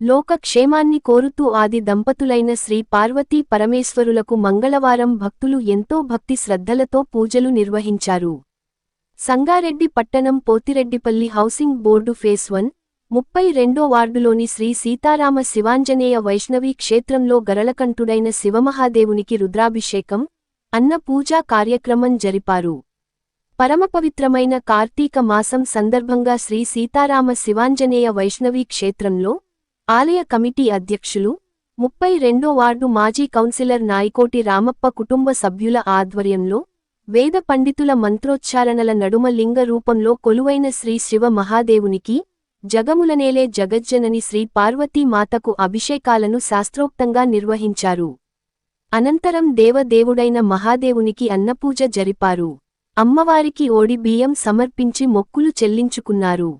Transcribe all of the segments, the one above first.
లోక క్షేమాన్ని కోరుతూ ఆది దంపతులైన శ్రీ పార్వతీ పరమేశ్వరులకు మంగళవారం భక్తులు ఎంతో భక్తి శ్రద్ధలతో పూజలు నిర్వహించారు. సంగారెడ్డి పట్టణం Pothireddypalli housing board phase one ముప్పై రెండో వార్డులోని శ్రీ సీతారామ శివాంజనేయ వైష్ణవీ క్షేత్రంలో గరళకంఠుడైన శివమహాదేవునికి రుద్రాభిషేకం అన్న పూజా కార్యక్రమం జరిపారు. పరమపవిత్రమైన కార్తీక మాసం సందర్భంగా శ్రీ సీతారామ శివాంజనేయ వైష్ణవీ క్షేత్రంలో ఆలయ కమిటీ అధ్యక్షులు ముప్పై రెండో వార్డు మాజీ కౌన్సిలర్ నాయకోటి రామప్ప కుటుంబ సభ్యుల ఆధ్వర్యంలో వేద పండితుల మంత్రోచ్చారణల నడుమ లింగ రూపంలో కొలువైన శ్రీ శివ మహాదేవునికి జగములనేలే జగజ్జనని శ్రీ పార్వతీ మాతకు అభిషేకాలను శాస్త్రోక్తంగా నిర్వహించారు. అనంతరం దేవదేవుడైన మహాదేవునికి అన్నపూజ జరిపారు. అమ్మవారికి ఓడి బియ్యం సమర్పించి మొక్కులు చెల్లించుకున్నారు.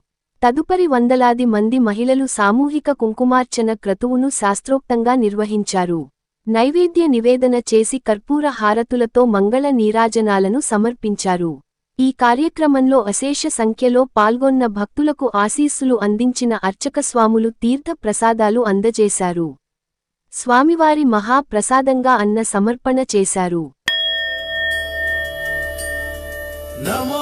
తదుపరి వందలాది మంది మహిళలు సామూహిక కుంకుమార్చన క్రతువును శాస్త్రోక్తంగా నిర్వహించారు. నైవేద్య నివేదన చేసి కర్పూర హారతులతో మంగళ నీరాజనాలను సమర్పించారు. ఈ కార్యక్రమంలో అశేష సంఖ్యలో పాల్గొన్న భక్తులకు ఆశీస్సులు అందించిన అర్చకస్వాములు తీర్థ ప్రసాదాలు అందజేశారు. స్వామివారి మహాప్రసాదంగా అన్న సమర్పణ చేశారు. నమో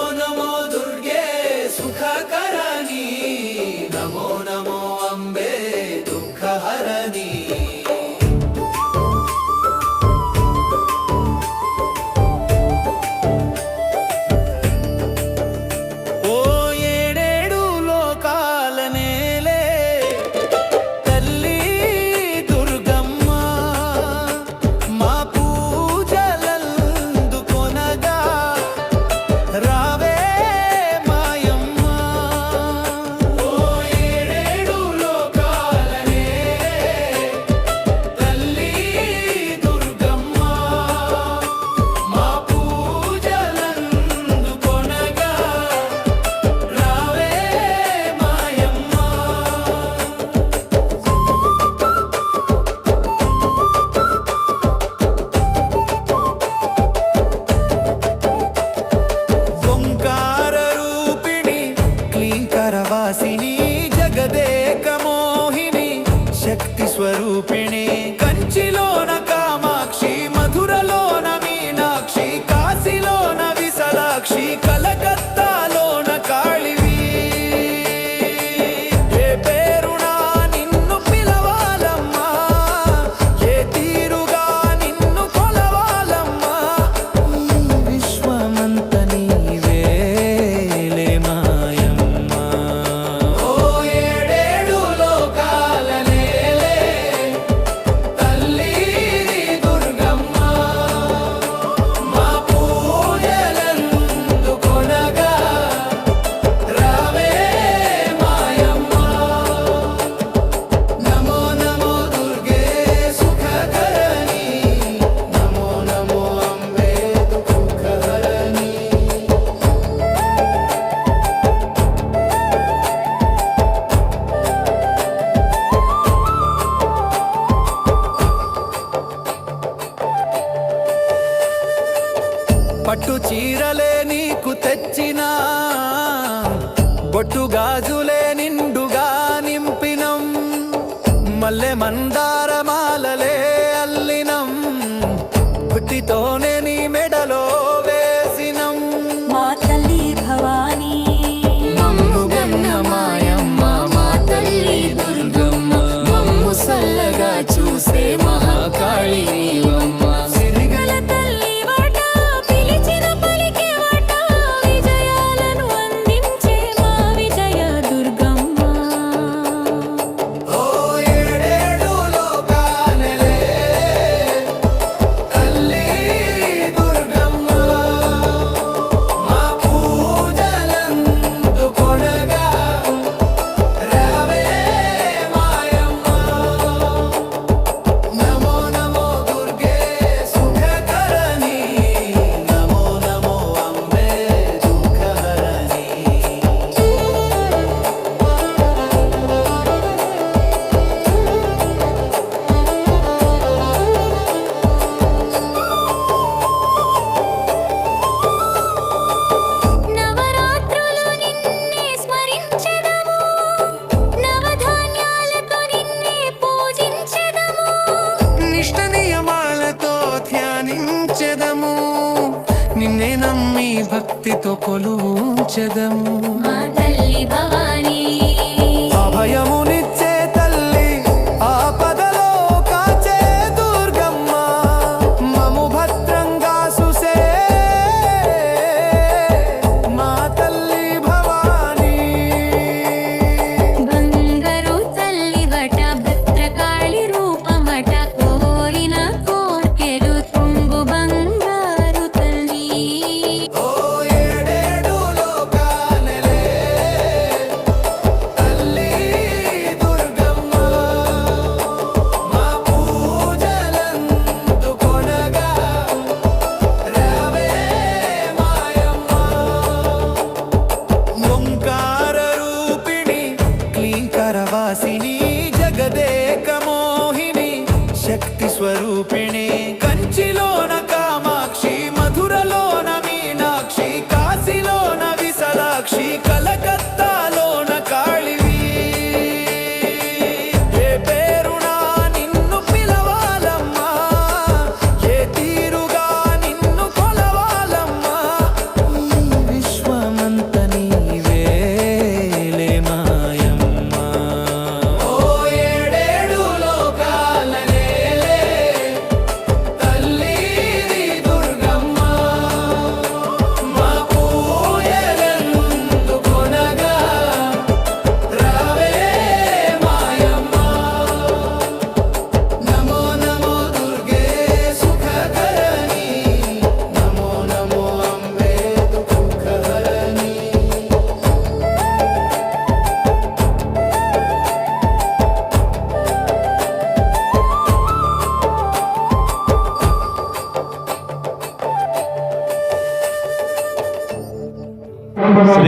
భక్తితో కొలువుంచెదం మా తల్లి భవ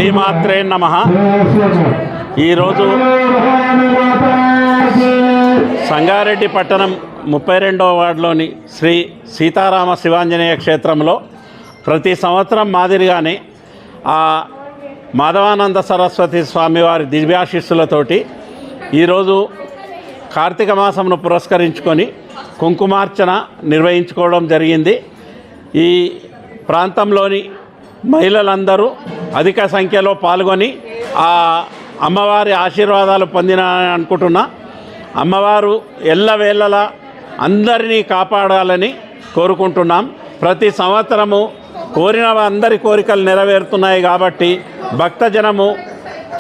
శ్రీమాత్రే నమ. ఈరోజు సంగారెడ్డి పట్టణం ముప్పై రెండవ వార్డులోని శ్రీ సీతారామ శివాంజనేయ క్షేత్రంలో ప్రతి సంవత్సరం మాదిరిగానే ఆ మాధవానంద సరస్వతి స్వామివారి దివ్యాశిస్సులతోటి ఈరోజు కార్తీక మాసమును పురస్కరించుకొని కుంకుమార్చన నిర్వహించుకోవడం జరిగింది. ఈ ప్రాంతంలోని మహిళలందరూ అధిక సంఖ్యలో పాల్గొని ఆ అమ్మవారి ఆశీర్వాదాలు పొందిన అనుకుంటున్నా. అమ్మవారు ఎల్లవేళలా అందరినీ కాపాడాలని కోరుకుంటున్నాం. ప్రతి సంవత్సరము కోరిన అందరి కోరికలు నెరవేరుతున్నాయి కాబట్టి భక్తజనము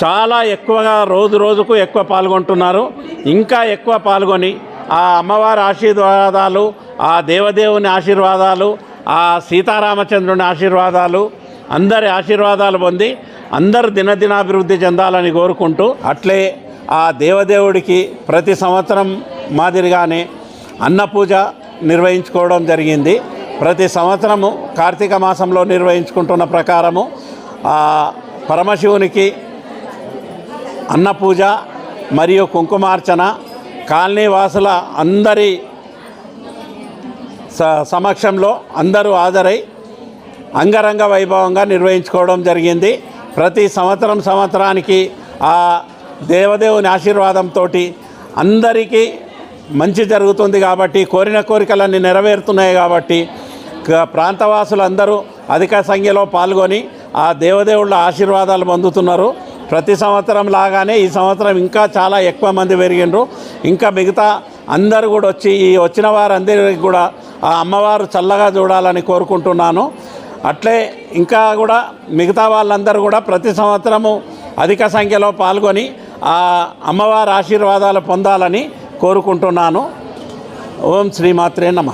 చాలా ఎక్కువగా రోజు రోజుకు ఎక్కువ పాల్గొంటున్నారు. ఇంకా ఎక్కువ పాల్గొని ఆ అమ్మవారి ఆశీర్వాదాలు ఆ దేవదేవుని ఆశీర్వాదాలు ఆ సీతారామచంద్రుని ఆశీర్వాదాలు అందరి ఆశీర్వాదాలు పొంది అందరు దినదినాభివృద్ధి చెందాలని కోరుకుంటూ అట్లే ఆ దేవదేవుడికి ప్రతి సంవత్సరం మాదిరిగానే అన్నపూజ నిర్వహించుకోవడం జరిగింది. ప్రతి సంవత్సరము కార్తీక మాసంలో నిర్వహించుకుంటున్న ప్రకారము పరమశివునికి అన్నపూజ మరియు కుంకుమార్చన కాలనీ వాసుల అందరి స- సమక్షంలో అందరూ హాజరై అంగరంగ వైభవంగా నిర్వహించుకోవడం జరిగింది. ప్రతి సంవత్సరం సంవత్సరానికి ఆ దేవదేవుని ఆశీర్వాదంతో అందరికీ మంచి జరుగుతుంది కాబట్టి కోరిన కోరికలన్నీ నెరవేరుతున్నాయి కాబట్టి ప్రాంతవాసులందరూ అధిక సంఖ్యలో పాల్గొని ఆ దేవదేవుళ్ళ ఆశీర్వాదాలు పొందుతున్నారు. ప్రతి సంవత్సరం లాగానే ఈ సంవత్సరం ఇంకా చాలా ఎక్కువ మంది పెరిగిండ్రు. ఇంకా మిగతా అందరూ కూడా వచ్చి ఈ వచ్చిన వారందరికీ కూడా ఆ అమ్మవారు చల్లగా చూడాలని కోరుకుంటున్నాను. అట్లే ఇంకా కూడా మిగతా వాళ్ళందరూ కూడా ప్రతి సంవత్సరము అధిక సంఖ్యలో పాల్గొని ఆ అమ్మవారి ఆశీర్వాదాలు పొందాలని కోరుకుంటున్నాను. ఓం శ్రీమాత్రే నమ.